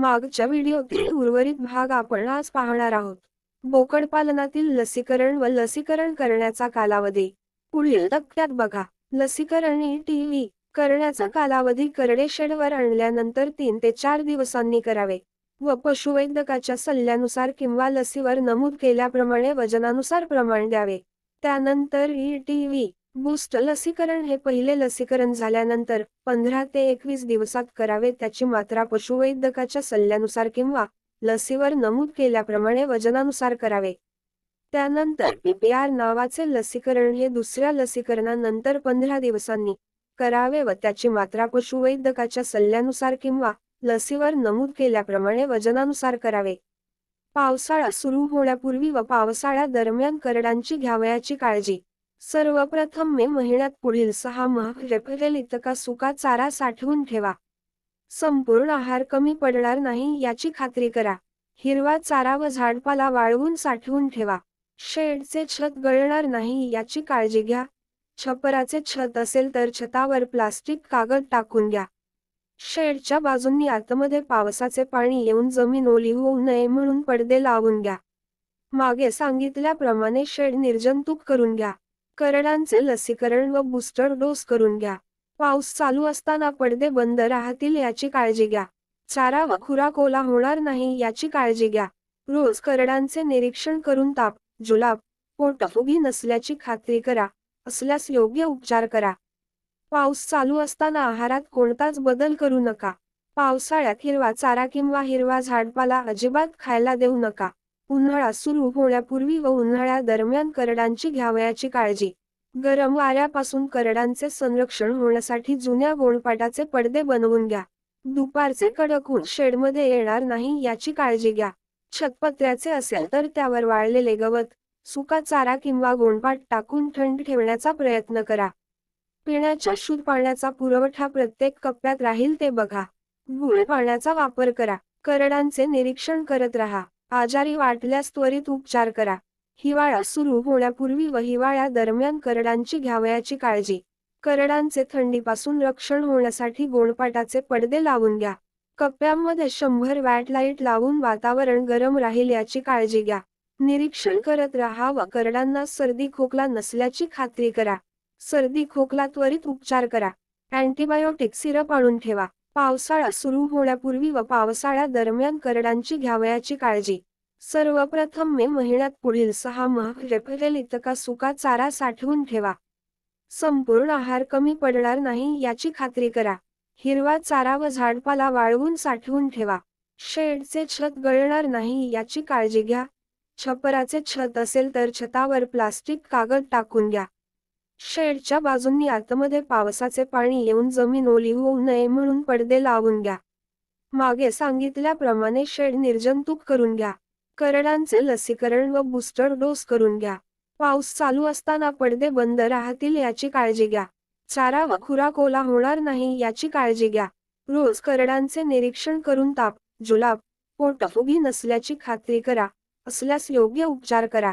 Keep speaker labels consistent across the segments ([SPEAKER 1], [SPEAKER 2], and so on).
[SPEAKER 1] मागच्या व्हिडिओतील उर्वरित भाग आपण आज पाहणार आहोत. बोकड पालनातील लसीकरण व लसीकरण करण्याचा कालावधी. पुढील तक्त्यात बघा. लसीकरण टीव्ही करण्याचा कालावधी करडे शेडवर आणल्यानंतर तीन ते चार दिवसांनी करावे. व पशुवैद्यकाच्या सल्ल्यानुसार किंवा लसीवर नमूद केल्याप्रमाणे वजनानुसार प्रमाण द्यावे. त्यानंतर ई टीव्ही बूस्ट लसीकरण हे पहिले लसीकरण झाल्यानंतर पंधरा ते एकवीस दिवसात करावे त्याची मात्रा पशुवैद्यकाच्या सल्ल्यानुसार किंवा लसीवर नमूद केल्याप्रमाणे वजनानुसार करावे. त्यानंतर पीपीआर नावाचे लसीकरण हे दुसऱ्या लसीकरणानंतर पंधरा दिवसांनी करावे व त्याची मात्रा पशुवैद्यकाच्या सल्ल्यानुसार किंवा लसीवर नमूद केल्याप्रमाणे वजनानुसार करावे. पावसाळा सुरू होण्यापूर्वी व पावसाळ्या दरम्यान करडांची घ्यावयाची काळजी सर्वप्रथम मे महिन्यात पुढील सहा माह रेपरेल इतका सुका चारा साठवून ठेवा. संपूर्ण आहार कमी पडणार नाही याची खात्री करा. हिरवा चारा व झाडपाला वाळवून साठवून ठेवा. शेडचे छत गळणार नाही याची काळजी घ्या. छपराचे छत असेल तर छतावर प्लास्टिक कागद टाकून घ्या. शेडच्या बाजूंनी आतमध्ये पावसाचे पाणी येऊन जमीन ओली होऊ नये म्हणून पडदे लावून घ्या. मागे सांगितल्याप्रमाणे शेड निर्जंतुक करून घ्या. करडांचे लसीकरण व बूस्टर डोस करून घ्या. पाऊस चालू असताना पडदे बंद राहतील याची काळजी घ्या. चारा व खुराक ओला होणार नाही याची काळजी घ्या. रोज करडांचे निरीक्षण करून ताप जुलाब पोटफुगी नसल्याची खात्री करा. असल्यास योग्य उपचार करा. पाऊस चालू असताना आहारात कोणताच बदल करू नका. पावसाळ्यात हिरवा चारा किंवा हिरवा झाडपाला अजिबात खायला देऊ नका. उन्हाळा सुरू होण्यापूर्वी व उन्हाळ्या दरम्यान करडांची घ्यावयाची काळजी. गरम वाऱ्यापासून करडांचे संरक्षण होण्यासाठी जुन्या गोणपाटाचे पडदे बनवून घ्या. दुपारचे कडक ऊन शेडमध्ये येणार नाही याची काळजी घ्या. छतपत्र्याचे असेल तर त्यावर वाळलेले गवत सुका चारा किंवा गोणपाट टाकून थंड ठेवण्याचा प्रयत्न करा. पिण्याच्या शुद्ध पाण्याचा पुरवठा प्रत्येक कप्प्यात राहील ते बघा. गुळ पाण्याचा वापर करा. करडांचे निरीक्षण करत राहा. आजारी वाटल्यास त्वरित उपचार करा. हिवाळा सुरू होण्यापूर्वी व हिवाळ्या दरम्यान करडांची घ्यावयाची काळजी. करडांचे थंडीपासून रक्षण होण्यासाठी गोणपाटाचे पडदे लावून घ्या. कप्प्यांमध्ये शंभर वॅट लाइट लावून वातावरण गरम राहील याची काळजी घ्या. निरीक्षण करत राहा व करडांना सर्दी खोकला नसल्याची खात्री करा. सर्दी खोकला त्वरित उपचार करा. अँटीबायोटिक सिरप आणून ठेवा. पावसाळा सुरू होण्यापूर्वी व पावसाळ्या दरम्यान करडांची घ्यावयाची काळजी. सर्वप्रथम मे महिन्यात पुढील सहा मह रेफरेल इतका सुका चारा साठवून ठेवा. संपूर्ण आहार कमी पडणार नाही याची खात्री करा. हिरवा चारा व झाडपाला वाळवून साठवून ठेवा. शेडचे छत गळणार नाही याची काळजी घ्या. छपराचे छत असेल तर छतावर प्लास्टिक कागद टाकून घ्या. शेडच्या बाजूंनी आतमध्ये पावसाचे पाणी येऊन जमीन ओली होऊ नये म्हणून पडदे लावून घ्या. मागे सांगितल्याप्रमाणे शेड निर्जंतुक करून घ्या. करडांचे लसीकरण व बूस्टर डोस करून घ्या. पाऊस चालू असताना पडदे बंद राहतील याची काळजी घ्या. चारा व खुराक ओला होणार नाही याची काळजी घ्या. रोज करडांचे निरीक्षण करून ताप जुलाब पोटफुगी नसल्याची खात्री करा. असल्यास योग्य उपचार करा.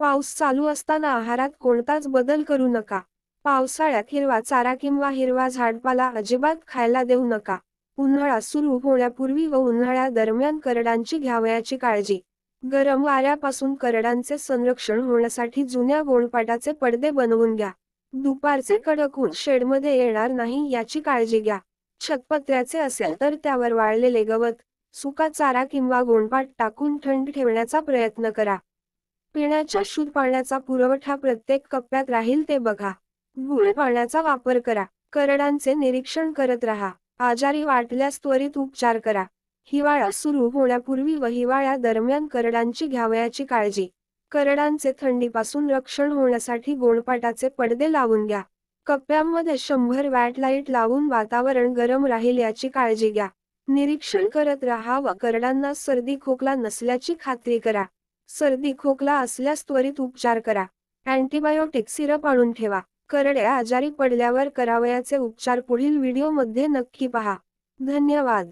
[SPEAKER 1] पाऊस चालू असताना आहारात कोणताच बदल करू नका. पावसाळ्यात हिरवा चारा किंवा हिरवा झाडपाला अजिबात खायला देऊ नका. उन्हाळा सुरू होण्यापूर्वी व उन्हाळ्या दरम्यान करडांची घ्यावयाची काळजी. गरम वाऱ्यापासून करडांचे संरक्षण होण्यासाठी जुन्या गोणपाटाचे पडदे बनवून घ्या. दुपारचे कडक ऊन शेडमध्ये येणार नाही याची काळजी घ्या. छतपत्र्याचे असेल तर त्यावर वाळलेले गवत सुका चारा किंवा गोणपाट टाकून थंड ठेवण्याचा प्रयत्न करा. पिण्याच्या शुद्ध पाण्याचा पुरवठा प्रत्येक कप्प्यात राहील ते बघा. गुळ पाण्याचा वापर करा. करडांचे निरीक्षण करत राहा. आजारी वाटल्यास त्वरित उपचार करा. हिवाळा सुरू होण्यापूर्वी व हिवाळ्या दरम्यान करडांची घ्यावयाची काळजी. करडांचे थंडीपासून रक्षण होण्यासाठी गोणपाटाचे पडदे लावून घ्या. कप्प्यामध्ये शंभर वॅट लाइट लावून वातावरण गरम राहील याची काळजी घ्या. निरीक्षण करत राहा व करडांना सर्दी खोकला नसल्याची खात्री करा. सर्दी खोकला असल्यास त्वरित उपचार करा. अँटीबायोटिक सिरप आणून ठेवा. करडे आजारी पडल्यावर करावयाचे उपचार पुढील व्हिडिओमध्ये नक्की पहा. धन्यवाद.